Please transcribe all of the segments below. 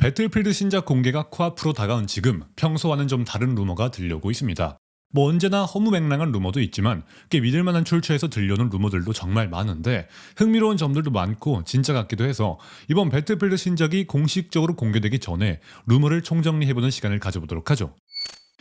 배틀필드 신작 공개가 코앞으로 다가온 지금 평소와는 좀 다른 루머가 들려오고 있습니다. 뭐 언제나 허무맹랑한 루머도 있지만 꽤 믿을 만한 출처에서 들려오는 루머들도 정말 많은데 흥미로운 점들도 많고 진짜 같기도 해서 이번 배틀필드 신작이 공식적으로 공개되기 전에 루머를 총정리해보는 시간을 가져보도록 하죠.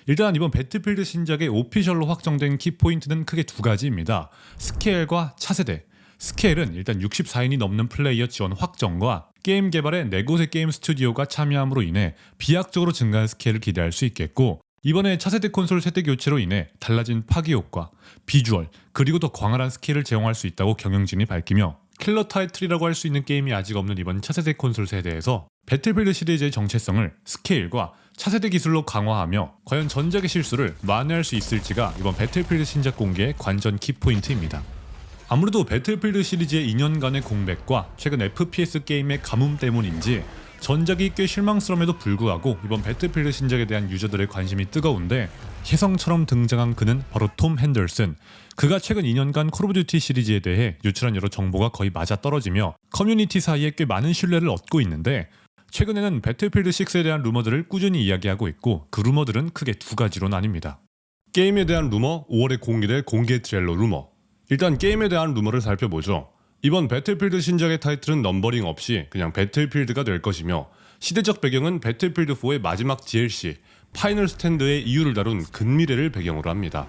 일단 이번 배틀필드 신작의 오피셜로 확정된 키포인트는 크게 두 가지입니다. 스케일과 차세대. 스케일은 일단 64인이 넘는 플레이어 지원 확정과 게임 개발에 네 곳의 게임 스튜디오가 참여함으로 인해 비약적으로 증가한 스케일을 기대할 수 있겠고 이번에 차세대 콘솔 세대 교체로 인해 달라진 파기 효과, 비주얼, 그리고 더 광활한 스케일을 제공할 수 있다고 경영진이 밝히며 킬러 타이틀이라고 할 수 있는 게임이 아직 없는 이번 차세대 콘솔 세대에서 배틀필드 시리즈의 정체성을 스케일과 차세대 기술로 강화하며 과연 전작의 실수를 만회할 수 있을지가 이번 배틀필드 신작 공개의 관전 키포인트입니다. 아무래도 배틀필드 시리즈의 2년간의 공백과 최근 FPS 게임의 가뭄 때문인지 전작이 꽤 실망스러움에도 불구하고 이번 배틀필드 신작에 대한 유저들의 관심이 뜨거운데 혜성처럼 등장한 그는 바로 톰 핸들슨 그가 최근 2년간 콜 오브 듀티 시리즈에 대해 유출한 여러 정보가 거의 맞아떨어지며 커뮤니티 사이에 꽤 많은 신뢰를 얻고 있는데 최근에는 배틀필드 6에 대한 루머들을 꾸준히 이야기하고 있고 그 루머들은 크게 두 가지로 나뉩니다. 게임에 대한 루머, 5월에 공개될 공개 트레일러 루머 일단 게임에 대한 루머를 살펴보죠. 이번 배틀필드 신작의 타이틀은 넘버링 없이 그냥 배틀필드가 될 것이며 시대적 배경은 배틀필드 4의 마지막 DLC 파이널 스탠드의 이유를 다룬 근미래를 배경으로 합니다.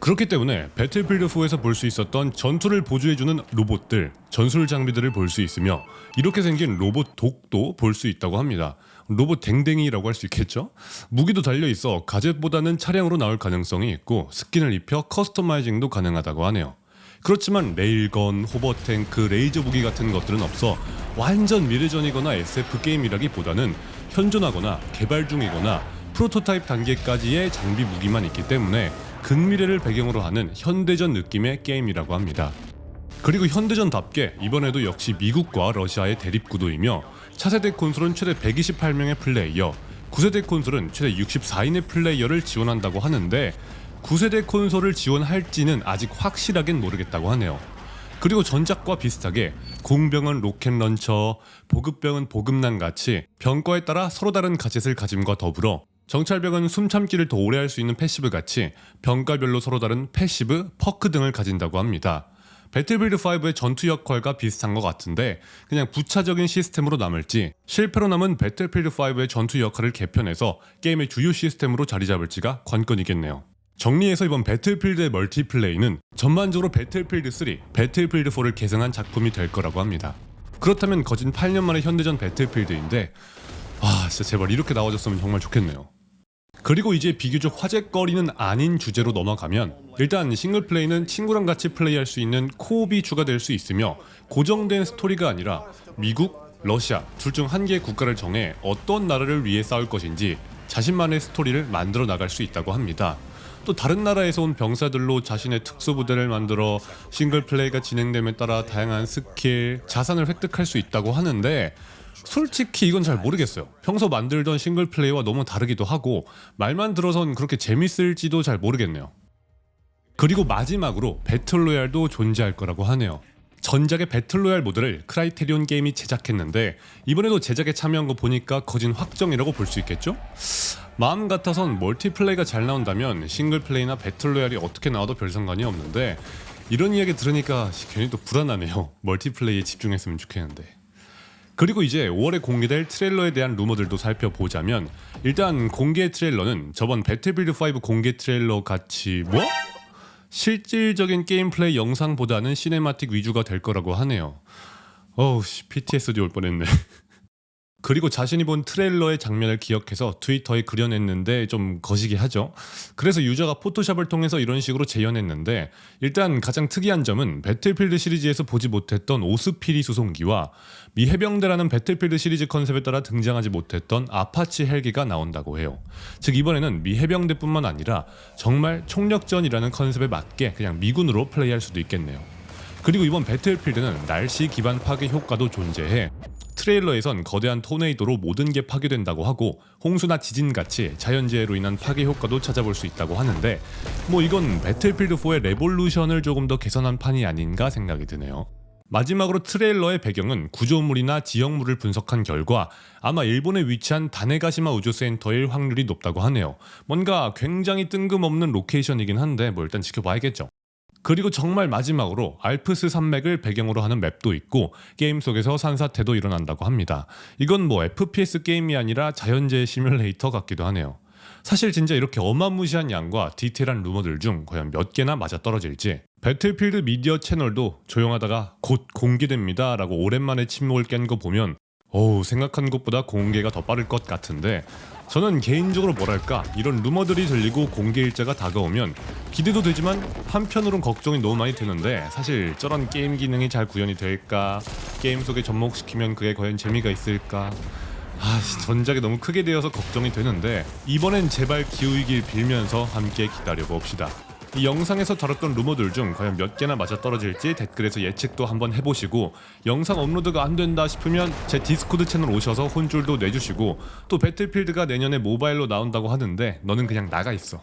그렇기 때문에 배틀필드 4에서 볼 수 있었던 전투를 보조해주는 로봇들, 전술 장비들을 볼 수 있으며 이렇게 생긴 로봇 독도 볼 수 있다고 합니다. 로봇 댕댕이라고 할 수 있겠죠? 무기도 달려 있어 가젯보다는 차량으로 나올 가능성이 있고 스킨을 입혀 커스터마이징도 가능하다고 하네요. 그렇지만 레일건, 호버탱크, 레이저 무기 같은 것들은 없어 완전 미래전이거나 SF 게임이라기보다는 현존하거나 개발 중이거나 프로토타입 단계까지의 장비 무기만 있기 때문에 근미래를 배경으로 하는 현대전 느낌의 게임이라고 합니다. 그리고 현대전답게 이번에도 역시 미국과 러시아의 대립 구도이며 차세대 콘솔은 최대 128명의 플레이어, 9세대 콘솔은 최대 64인의 플레이어를 지원한다고 하는데 9세대 콘솔을 지원할지는 아직 확실하긴 모르겠다고 하네요. 그리고 전작과 비슷하게 공병은 로켓 런처, 보급병은 보급난 같이 병과에 따라 서로 다른 가젯을 가짐과 더불어 정찰병은 숨참기를 더 오래 할 수 있는 패시브 같이 병가별로 서로 다른 패시브, 퍼크 등을 가진다고 합니다. 배틀빌드 5의 전투 역할과 비슷한 것 같은데 그냥 부차적인 시스템으로 남을지 실패로 남은 배틀필드 5의 전투 역할을 개편해서 게임의 주요 시스템으로 자리 잡을지가 관건이겠네요. 정리해서 이번 배틀필드의 멀티플레이는 전반적으로 배틀필드 3, 배틀필드 4를 계승한 작품이 될 거라고 합니다. 그렇다면 거진 8년 만의 현대전 배틀필드인데 아 진짜 제발 이렇게 나와줬으면 정말 좋겠네요. 그리고 이제 비교적 화제거리는 아닌 주제로 넘어가면 일단 싱글 플레이는 친구랑 같이 플레이할 수 있는 코옵이 추가될 수 있으며 고정된 스토리가 아니라 미국, 러시아 둘 중 한 개의 국가를 정해 어떤 나라를 위해 싸울 것인지 자신만의 스토리를 만들어 나갈 수 있다고 합니다. 또 다른 나라에서 온 병사들로 자신의 특수부대를 만들어 싱글 플레이가 진행됨에 따라 다양한 스킬, 자산을 획득할 수 있다고 하는데 솔직히 이건 잘 모르겠어요. 평소 만들던 싱글 플레이와 너무 다르기도 하고 말만 들어선 그렇게 재밌을지도 잘 모르겠네요. 그리고 마지막으로 배틀로얄도 존재할 거라고 하네요. 전작의 배틀로얄 모드를 크라이테리온 게임이 제작했는데 이번에도 제작에 참여한 거 보니까 거진 확정이라고 볼 수 있겠죠? 마음 같아선 멀티플레이가 잘 나온다면 싱글플레이나 배틀로얄이 어떻게 나와도 별 상관이 없는데 이런 이야기 들으니까 괜히 또 불안하네요. 멀티플레이에 집중했으면 좋겠는데. 그리고 이제 5월에 공개될 트레일러에 대한 루머들도 살펴보자면 일단 공개 트레일러는 저번 배틀빌드 5 공개 트레일러 같이 뭐? 실질적인 게임 플레이 영상보다는 시네마틱 위주가 될 거라고 하네요. 어우 씨 PTSD 올 뻔했네. 그리고 자신이 본 트레일러의 장면을 기억해서 트위터에 그려냈는데 좀 거시기 하죠. 그래서 유저가 포토샵을 통해서 이런 식으로 재현했는데 일단 가장 특이한 점은 배틀필드 시리즈에서 보지 못했던 오스피리 수송기와 미 해병대라는 배틀필드 시리즈 컨셉에 따라 등장하지 못했던 아파치 헬기가 나온다고 해요. 즉 이번에는 미 해병대뿐만 아니라 정말 총력전이라는 컨셉에 맞게 그냥 미군으로 플레이할 수도 있겠네요. 그리고 이번 배틀필드는 날씨 기반 파괴 효과도 존재해 트레일러에선 거대한 토네이도로 모든 게 파괴된다고 하고 홍수나 지진 같이 자연재해로 인한 파괴 효과도 찾아볼 수 있다고 하는데 뭐 이건 배틀필드 4의 레볼루션을 조금 더 개선한 판이 아닌가 생각이 드네요. 마지막으로 트레일러의 배경은 구조물이나 지형물을 분석한 결과 아마 일본에 위치한 다네가시마 우주센터일 확률이 높다고 하네요. 뭔가 굉장히 뜬금없는 로케이션이긴 한데 뭐 일단 지켜봐야겠죠. 그리고 정말 마지막으로 알프스 산맥을 배경으로 하는 맵도 있고 게임 속에서 산사태도 일어난다고 합니다. 이건 뭐 FPS 게임이 아니라 자연재해 시뮬레이터 같기도 하네요. 사실 진짜 이렇게 어마무시한 양과 디테일한 루머들 중 과연 몇 개나 맞아떨어질지 배틀필드 미디어 채널도 조용하다가 곧 공개됩니다 라고 오랜만에 침묵을 깬 거 보면 어우 생각한 것보다 공개가 더 빠를 것 같은데 저는 개인적으로 뭐랄까 이런 루머들이 들리고 공개 일자가 다가오면 기대도 되지만 한편으론 걱정이 너무 많이 되는데 사실 저런 게임 기능이 잘 구현이 될까 게임 속에 접목시키면 그게 과연 재미가 있을까 아 전작이 너무 크게 되어서 걱정이 되는데 이번엔 제발 기우이길 빌면서 함께 기다려 봅시다. 이 영상에서 다뤘던 루머들 중 과연 몇 개나 맞아떨어질지 댓글에서 예측도 한번 해보시고 영상 업로드가 안 된다 싶으면 제 디스코드 채널 오셔서 혼줄도 내주시고 또 배틀필드가 내년에 모바일로 나온다고 하는데 너는 그냥 나가 있어.